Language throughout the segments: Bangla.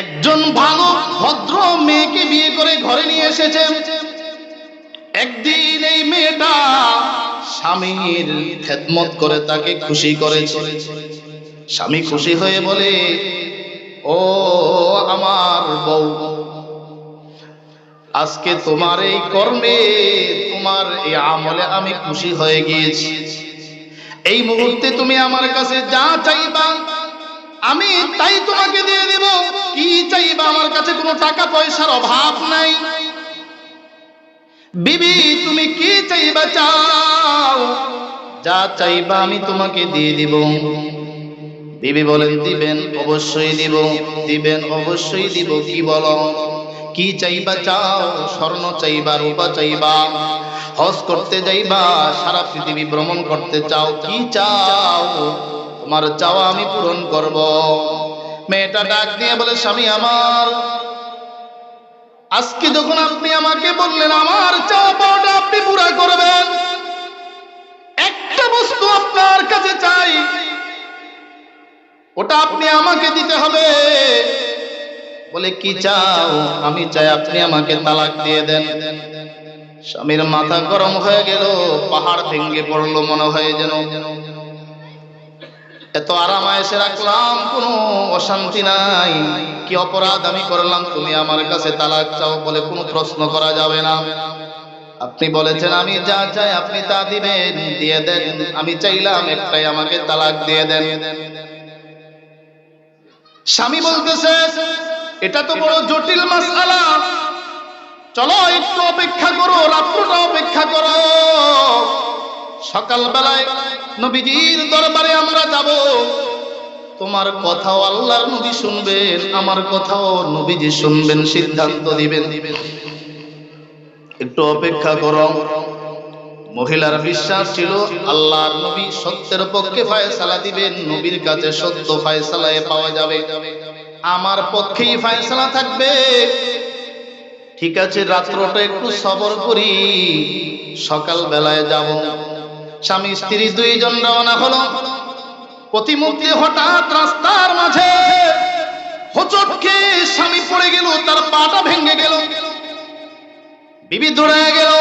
একজন ভালো, ভদ্র মেয়েকে বিয়ে করে ঘরে নিয়ে এসেছে। একদিন এই মেয়েটা স্বামীর খেদমত করে তাকে খুশি করেছে। স্বামী খুশি হয়ে বলে, ও আমার বউ, আজকে তোমার এই কর্মে, তোমার এই আমলে আমি খুশি হয়ে গিয়েছি। এই মুহূর্তে তুমি আমার কাছে যা চাইবা আমি তাই তোমাকে দিয়ে দেব। কি চাইবা? আমার কাছে কোনো টাকা পয়সার অভাব নাই। বিবি, তুমি কি চাইবা চাও? যা চাইবা আমি তোমাকে দিয়ে দিব। বিবি বলেন, দিবেন, অবশ্যই দিব। দিবেন, অবশ্যই দিব। কি বলো? কি চাইবা চাও? স্বর্ণ চাইবা, রূপা চাইবা, হজ করতে যাইবা, সারা পৃথিবী ভ্রমণ করতে চাও, কি চাও? তোমার চাওয়া আমি পূরণ করব। মেয়েটা ডাক দিয়ে বলে, স্বামী আমার, আজকে যখন আপনি আমাকে বললেন, আমার চাওয়া পাওয়াটা আপনি পুরা করবেন। একটা বস্তু আপনার কাছে চাই, ওটা আপনি আমাকে দিতে হবে। বলে, কি চাও? আমি চাই আপনি আমাকে তালাক দিয়ে দেন। স্বামীর মাথা গরম হয়ে গেল, পাহাড় ভেঙে পড়ল, মনে হয় যেন এত আরাম এসে রাখলাম, কোনো অশান্তি নাই। কি অপরাধ আমি করলাম, তুমি আমার কাছে তালাক চাও বলে কোনো প্রশ্ন করা যাবে না। আপনি বলেছেন, আমি যা চাই আপনি তা দিবেন, দিয়ে দেন। আমি চাইলাম একটাই, আমাকে তালাক দিয়ে দেন। স্বামী বলতেছে, এটা তো বড় জটিল মাসআলা। চলো একটু অপেক্ষা করো, রাত্রটা অপেক্ষা করো। সকালবেলায় নবীজির দরবারে আমরা যাব। তোমার কথাও আল্লাহর নবী শুনবেন, আমার কথাও নবীজি শুনবেন, সিদ্ধান্ত দিবেন। দিবেন একটু অপেক্ষা করো। মহিলার বিশ্বাস ছিল, আল্লাহর নবী সত্যের পক্ষে ফায়সালা দিবেন, নবীর কাছে সত্য ফায়সালায় পাওয়া যাবে। আমার পক্ষেই ফায়সালা থাকবে। ঠিক আছে, রাত্রটা একটু সবর করি সকাল বেলায় যাব। স্বামী, স্ত্রী দুইজন রওনা হলো। প্রতিমুহূর্তে হঠাৎ রাস্তার মাঝে। হোচট খেয়ে স্বামী পড়ে গেল, তার পাটা ভেঙে গেল। বিবি দৌড়ে গেল,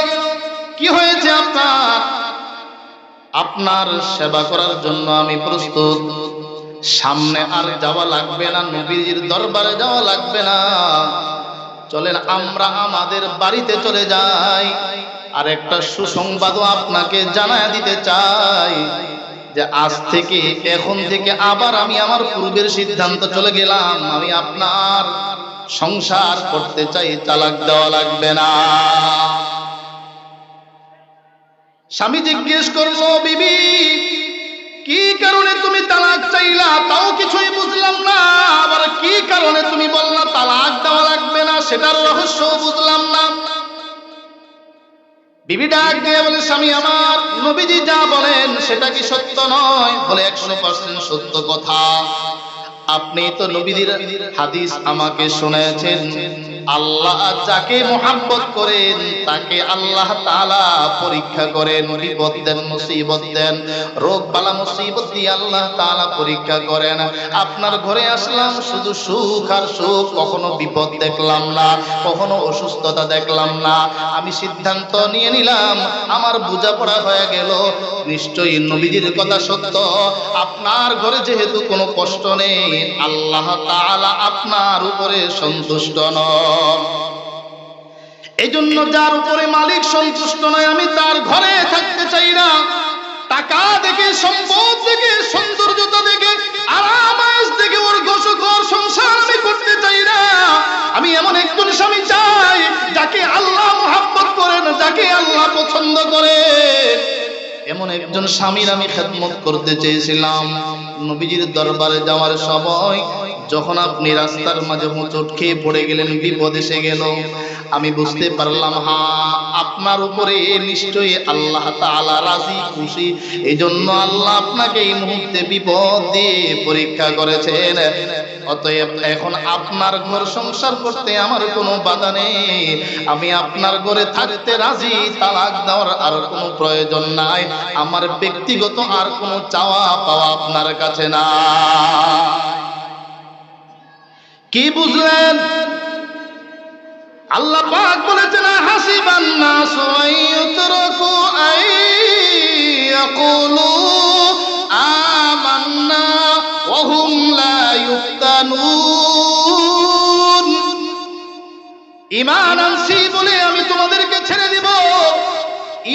কি হয়েছে আপনার? আপনার সেবা করার জন্য আমি প্রস্তুত। সামনে আর যাওয়া লাগবে না নবীর দরবারে যাওয়া লাগবে না। চলেন আমরা আমাদের বাড়িতে চলে যাই। আর একটা সুসংবাদও আপনাকে জানায় দিতে চাই যে আজ থেকে, এখন থেকে আবার আমি আমার পূর্বের সিদ্ধান্ত চলে গেলাম। আমি আপনার সংসার করতে চাই তালাক দেওয়া লাগবে না। স্বামী জিজ্ঞেস করল বিবি, কি কারণে তুমি তালাক চাইলা? তাও কিছুই বুঝলাম না। আবার কি কারণে তুমি বললা, তালাক দেওয়া লাগবে না? সেটার রহস্য বুঝলাম না। স্বামী, আমার যা বলেন সেটা কি সত্য নয়? বলে সত্য কথা। আপনি তো নবীদের হাদিস আমাকে শুনেছেন। আল্লাহ যাকে মোহাব্বত করেন, তাকে আল্লাহ তাআলা পরীক্ষা করেন, বিপদ দেন, মুসিবত দেন রোগ বালা মুসিবত দিয়ে আল্লাহ তাআলা পরীক্ষা করেন। আপনার ঘরে আসলাম, শুধু সুখ আর সুখ কখনো বিপদ দেখলাম না, কখনো অসুস্থতা দেখলাম না। আমি সিদ্ধান্ত নিয়ে নিলাম, আমার বোঝাপড়া হয়ে গেল। নিশ্চয়ই নবীজির কথা সত্য। আপনার ঘরে যেহেতু কোনো কষ্ট নেই, আল্লাহ তাআলা আপনার উপরে সন্তুষ্ট নন। এই জন্য যার উপরে মালিক সন্তুষ্ট নয়, আমি তার ঘরে থাকতে চাই না। টাকা দেখে, সম্পদ দেখে, সৌন্দর্যতা দেখে আরাম দেখে ওর গোসখর সংসার আমি করতে চাই না। আমি এমন একজন স্বামী চাই, যাকে আল্লাহ মোহাব্বত করেন, যাকে আল্লাহ পছন্দ করে এমন একজন স্বামীর আমি খেদমত করতে চেয়েছিলাম। নবীজির দরবারে যাওয়ার সময় যখন আপনি রাস্তার মাঝে হোঁচট খেয়ে পড়ে গেলেন, বিপদ এসে গেল। আমি বুঝতে পারলাম, হা, আপনার উপরে নিশ্চয়ই আল্লাহ তাআলা রাজি, খুশি। এই জন্য আল্লাহ আপনাকে এই মুহূর্তে বিপদ দিয়ে পরীক্ষা করেছেন। অতএব এখন আপনার ঘর সংসার করতে আমার কোনো বাধা নেই। আমি আপনার ঘরে থাকতে রাজি, তালাক দেওয়ার আর কোনো প্রয়োজন নাই। আমার ব্যক্তিগত আর কোনো চাওয়া পাওয়া আপনার কাছে না কি বুঝলেন? আল্লাহ পাক বলেছেন, হাসিবান নাস আইয়ুতরাকু আইয়াকুলু আমান্না ইফতানুন ঈমান আনছি বলে আমি তোমাদেরকে ছেড়ে দিব।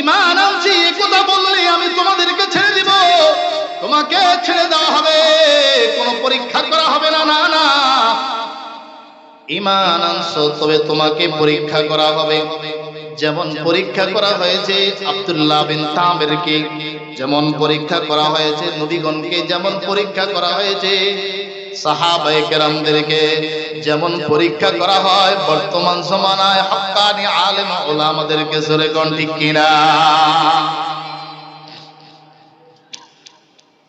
ঈমান আনছি এ কথা বললে আমি তোমাদেরকে ছেড়ে দিব। তোমাকে ছেড়ে দেওয়া হবে, কোনো পরীক্ষা করা হবে না না না। ইমান আনছো, তবে তোমাকে পরীক্ষা করা হবে। যেমন পরীক্ষা করা হয়েছে আব্দুল্লাহ বিন তামেরকে, যেমন পরীক্ষা করা হয়েছে নবীগণকে, যেমন পরীক্ষা করা হয়েছে সাহাবায়ে যেমন পরীক্ষা করা হয়, বর্তমান জমানায় হক্কানি আলেম ওলামাদেরকে জোরে কোন ঠিক কিনা?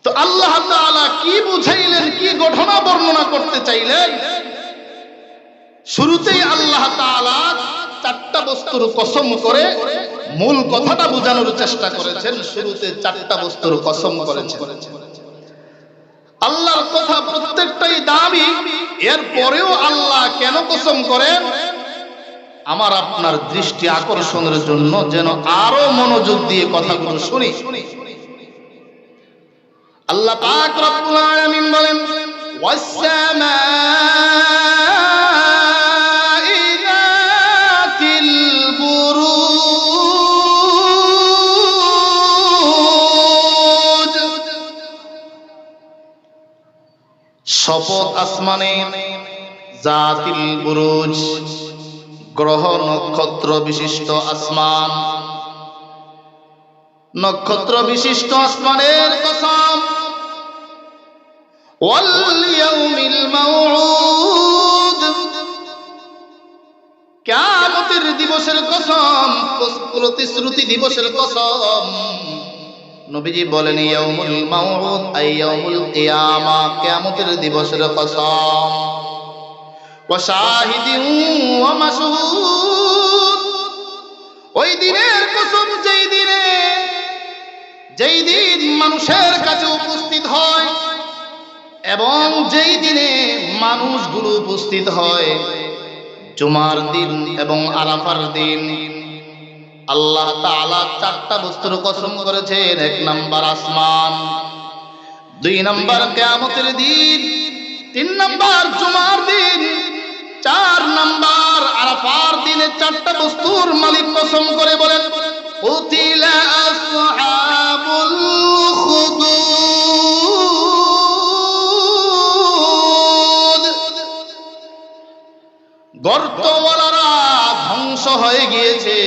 তো আল্লাহ কি বুঝাইলেন, কি ঘটনা বর্ণনা করতে চাইলেন? শুরুতেই আল্লাহ চারটা বস্তুর কসম করে মূল কথাটা বোঝানোর চেষ্টা করেছেন, শুরুতে চারটা বস্তুর কসম করেছেন। আল্লাহর কথা প্রত্যেকটাই দামি। এর পরেও আল্লাহ কেন কসম করে? আমার আপনার দৃষ্টি আকর্ষণের জন্য যেন আরও মনোযোগ দিয়ে কথাগুলো শুনি। আল্লাহ পাক রব্বুল আলামিন বলেন শপথ আসমানে জাতিল বুরুজ, গ্রহ নক্ষত্র বিশিষ্ট আসমান। নক্ষত্র বিশিষ্ট আসমানের কসম কিয়ামতের দিবসের কসম, প্রতিশ্রুতি দিবসের কসম। নবীজি বলেন, ইয়াউমুল মাউউদ আই ইয়াউমুল কিয়ামা, কিয়ামতের দিবসের কসম। ওয়া শাহিদিন ওয়া মাশহুদ, ওই দিনের কসম যেই দিনে, যেই দিন মানুষের কাছে উপস্থিত হয় এবং যেই দিনে মানুষগুলো উপস্থিত হয়, জুমার দিন এবং আরাফার দিন। আল্লাহ তাআলা চারটা বস্তুর কসম করেছেন, এক নাম্বার আসমান, দুই নাম্বার কিয়ামতের দিন, তিন নাম্বার জুমার দিন, চার নাম্বার আরাফার দিনে চারটা বস্তুর মালিক কসম করে বলেন, উতিলা আসহাবুল গর্তওয়ালারা ধ্বংস হয়ে গিয়েছে।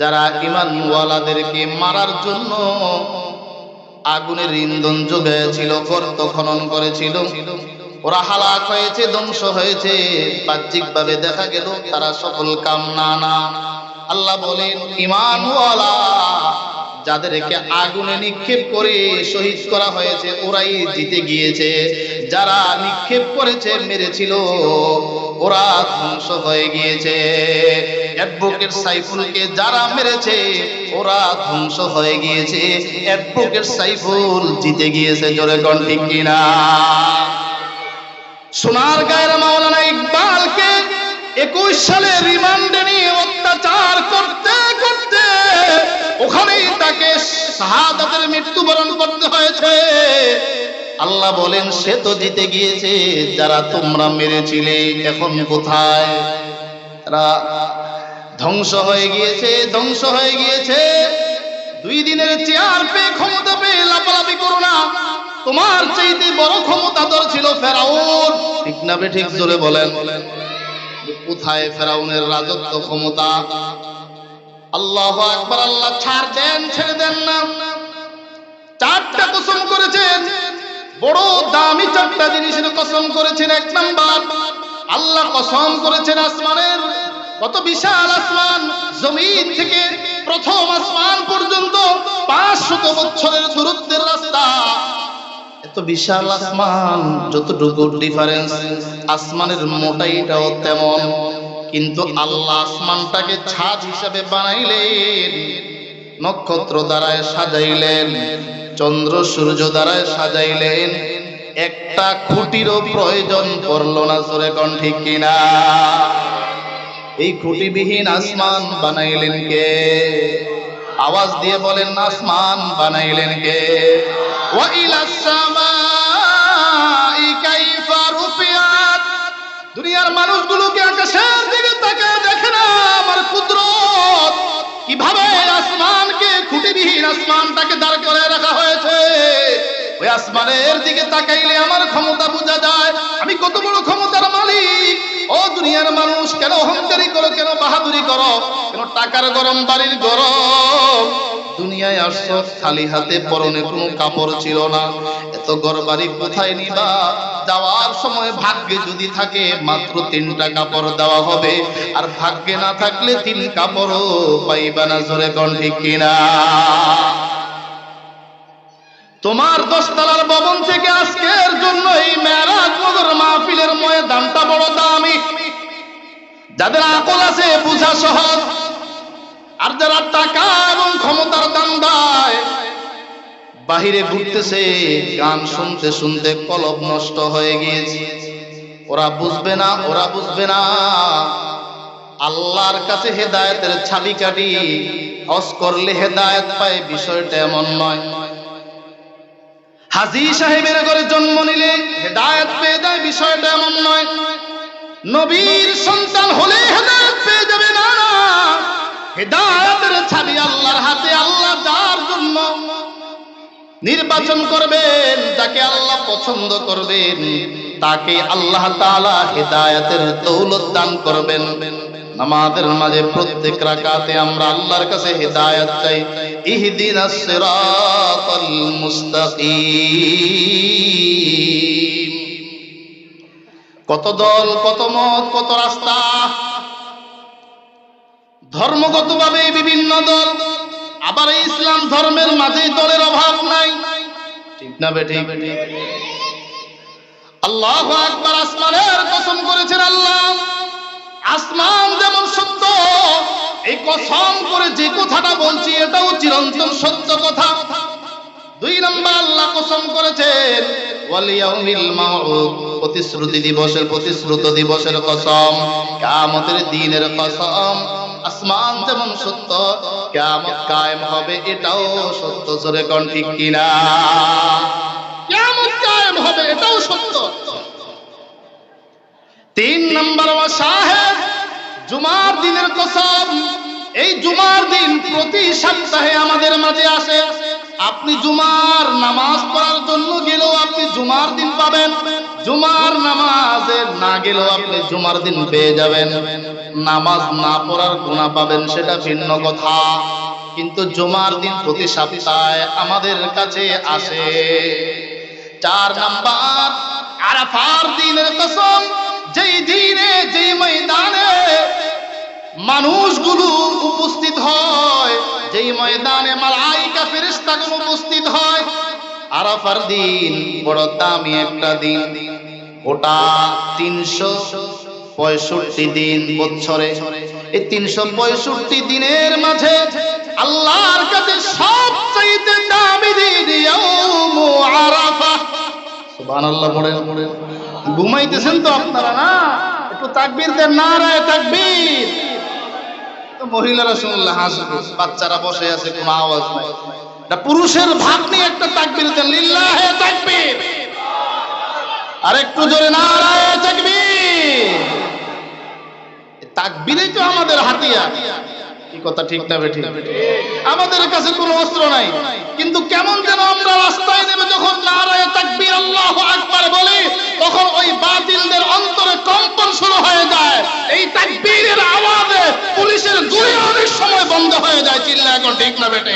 যারা ইমানওয়ালাদেরকে মারার জন্য আগুনের ইন্ধন যোগাইছিল গর্ত খনন করেছিল, ওরা হালাক হয়েছে, ধ্বংস হয়েছে। বাহ্যিক ভাবে দেখা গেল তারা সকল কাম না না। আল্লাহ বলেন, ইমানওয়ালা যাদেরকে আগুনে নিক্ষেপ করে শহীদ করা হয়েছে, ওরাই জিতে গিয়েছে। যারা নিক্ষেপ করেছে, মেরেছিল, ওরা ধ্বংস হয়ে গিয়েছে। অ্যাডভোকেট সাইফুলকে যারা মেরেছে, ওরা ধ্বংস হয়ে গিয়েছে। অ্যাডভোকেট সাইফুল জিতে গিয়েছে, জোরে কোন ঠিক কিনা? সোনার গায়ের মাওলানা ইকবালকে একুশ সালে রিমান্ডে নিয়ে অত্যাচার করতে করতে ওখানেই তাকে শাহাদাতের মৃত্যুবরণ করতে হয়েছে। আল্লাহ বলেন, সে তো জিতে গিয়েছে, যারা তোমরা মেরেছিলে, এখন কোথায়? ধ্বংস হয়ে গিয়েছে, ধ্বংস হয়ে গিয়েছে। দুই দিনের চেয়ার পেয়ে ক্ষমতা পেয়ে লাফালাফি করো না। তোমার চাইতে বড় ক্ষমতাধর ছিল ফেরাউন। ঠিক না বে ঠিক জোরে বলেন। কোথায় ফেরাউনের রাজত্ব ক্ষমতা? আল্লাহ একবার আল্লাহ ছাড় দেন, ছেড়ে দেন না। চারটা কসম করেছেন, বড় দামি চারটা জিনিসের কসম করেছেন এক নাম্বার। আল্লাহ কসম করেছেন আসমানের, কত বিশাল আসমান, জমিন থেকে প্রথম আসমান পর্যন্ত পাঁচশত বছরের দূরত্বের রাস্তা। এত বিশাল আসমান, যতটুকু ডিফারেন্স আসমানের মোটাইটাও তেমন। কিন্তু আল্লাহ আসমানটাকে ছাদ হিসাবে বানাইলেন, নক্ষত্র দ্বারায় সাজাইলেন, চন্দ্র সূর্য দ্বারায় সাজাইলেন। একটা খুঁটিরও প্রয়োজন পড়ল না, জোরে কোন ঠিক কিনা? এই খুঁটিবিহীন আসমান বানাইলেন কে? আওয়াজ দিয়ে বলেন, আসমান বানাইলেন কে? দুনিয়ার মানুষগুলোকে আকাশের আসমানটাকে দাঁড় করে রাখা হয়েছে। ওই আসমানের দিকে তাকাইলে আমার ক্ষমতা বোঝা যায়। আমি কত বড় ক্ষমতার মালিক। ও দুনিয়ার মানুষ, কেন অহংকারী করো, কেন বাহাদুরি করো, কেন টাকার গরম, বাড়ির গরম? দুনিয়ায় আসছো, খালি হাতে পরনে কোনো কাপড় ছিল না। এত ঘর বাড়ি কোথায় নিবা? যাওয়ার সময় ভাগ্যে যদি থাকে, মাত্র তিনটা কাপড় দেওয়া হবে। আর ভাগ্যে না থাকলে তিন কাপড়ও পাইবা না জোরে কোন কিনা? তোমার দশতলার ভবন থেকে আজকের জন্য এই মেরাজ মাহফিলের ময়দানটা বড় দামি। যাদের আকল আছে, বুঝা সহজ। আর যারা টাকা এবং ক্ষমতার দাম দেয় বাহিরে ঘুরতেছে, গান শুনতে শুনতে কলব নষ্ট হয়ে গিয়েছে। ওরা বুঝবে না, ওরা বুঝবে না। আল্লাহর কাছে হেদায়েতের ছাবি কাটি হস করলে হেদায়েত পায়, বিষয়টা এমন নয়। হাজি সাহেবের ঘরে জন্ম নিলে হেদায়েত পেয়ে যায়, বিষয়টা এমন নয়। নবীর সন্তান নির্বাচন করবেন, যাকে আল্লাহ পছন্দ করবেন, তাকে আল্লাহ তাআলা হেদায়েতের দৌলত দান করবেন। আমাদের মাঝে প্রত্যেক রাকাতে আমরা আল্লাহর কাছে হেদায়েত চাই। মুস্তাকিম। কত দল, কত মত, কত রাস্তা। ধর্মগতভাবে বিভিন্ন দল আবার এই ইসলাম ধর্মের মাঝেই দলের অভাব নাই। ঠিক না বেটি আল্লাহ আকবার আসমানের কসম করেছেন আল্লাহ। আসমান যেমন সত্য, এই কসম করে যে কথাটা বলছি এটাও চিরন্তন সত্য কথা। দুই নম্বর আল্লাহ কসম করেছেন প্রতিশ্রুতি দিবসের প্রতিশ্রুত দিবসের কসম, কিয়ামতের দিনের কসম। আসমান যেমন সত্য কেমন কায়েম হবে এটাও সত্য। জোরে কোন ঠিক কিনা? কেমন কায়েম হবে এটাও সত্য। তিন নম্বর সাহেব জুমার দিনের কসম, এই জুমার দিন প্রতি সপ্তাহে আমাদের মাঝে আসে আসে। আপনি জুমার নামাজ পড়ার জন্য গেলেও আপনি জুমার দিন পাবেন। জুমার নামাজে না গেলেও আপনি জুমার দিন পেয়ে যাবেন। নামাজ না পড়ার গুণা পাবেন সেটা ভিন্ন কথা। কিন্তু জুমার দিন প্রতি সপ্তাহে আমাদের কাছে আসে। চার নাম্বার, আরাফার দিনের কসম, যেই দিনে, যেই ময়দানে মানুষগুলো উপস্থিত হয় যেই ময়দানে মালাইকা ফেরেশতাগুলো উপস্থিত হয়, আরাফার দিন, বড় দামি একটা দিন। ওটা তিনশো পঁয়ষট্টি দিন বছরে। এই তিনশো পঁয়ষট্টি দিনের মাঝে আল্লাহর কাছে সবচাইতে দামি দিন আরাফা। সুবহানাল্লাহ পড়েন। ঘুমাইতেছেন তো আপনারা না? একটু তাকবীর দেন, নারায় তাকবীর। মহিলারা শুনলে হাসবে, বাচ্চারা বসে আছে, কোনো আওয়াজ নাই। পুরুষের ভাগ নিয়ে একটা তাকবীর দেন লিল্লাহে তাকবীর। আর একটু জোরে, নারায় তাকবীর। তাকবীরই তো আমাদের হাতিয়ার। আমাদের কাছে কোন অস্ত্র নাই। কিন্তু কেমন যেন আমরা রাস্তায় নেমে যখন একবার বলি, তখন ওই বাতিলদের অন্তরে কম্পন শুরু হয়ে যায়। এই তাকবীরের আওয়াজে পুলিশের গুলি অনেক সময় বন্ধ হয়ে যায়। চিল্লা এখন ঠিক না বেটে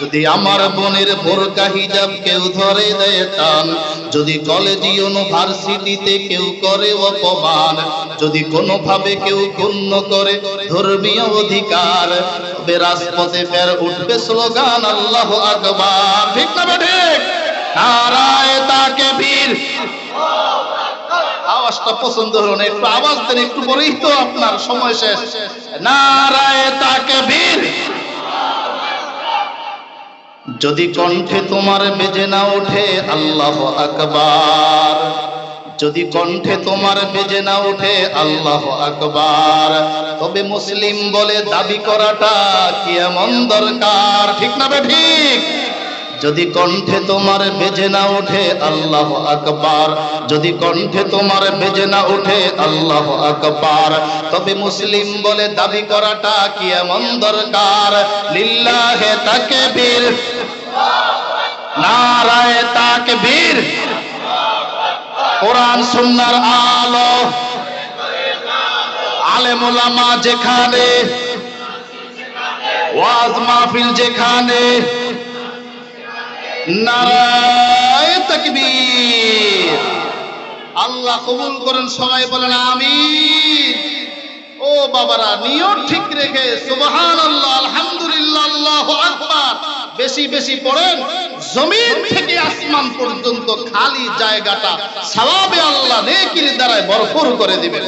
যদি আমার বোনের বোরকা হিজাব কেউ ধরে দেয় টান, যদি কলেজ ইউনিভার্সিটিতে কেউ করে অপমান, যদি কোনোভাবে কেউ গণ্য করে ধর্মীয় অধিকার, তবে রাজপথে ফের উঠবে স্লোগান আল্লাহ আকবার। ঠিক না ঠিক? নারায় তাকে বীর। আওয়াজটা পছন্দ হলো না, একটু আওয়াজ দেন, একটু বলেই তো আপনার সময় শেষ। নারায় তাকে বীর। যদি কণ্ঠে তোমার বেজে না ওঠে আল্লাহ আকবার। যদি কণ্ঠে তোমার বেজে না ওঠে আল্লাহ আকবার। তবে মুসলিম বলে দাবি করাটা কি এমন দরকার? ঠিক না বে ঠিক? যদি কণ্ঠে তোমার বেজে না ওঠে, আল্লাহ আকবার। যদি কণ্ঠে তোমার বেজে না ওঠে, আল্লাহ আকবার। তবে মুসলিম বলে দাবি করাটা কি এমন দরকার? লিল্লাহে তাকে বীর নারায় তাকে বীর কোরআন, সুন্নার আলো। আলেমুলামা যেখানে, ওয়াজ মাহফিল যেখানে নারায় তাকবীর। আল্লাহ কবুল করেন, সবাই বলেন আমি ও বাবারা, নিয়ত ঠিক রেখে সুবহান আল্লাহ আলহামদুলিল্লাহ আল্লাহু আকবার। বেশি বেশি পড়েন, জমিন থেকে আসমান পর্যন্ত খালি জায়গাটা সওয়াবে আল্লাহ নেকির দ্বারাই ভরপুর করে দিবেন।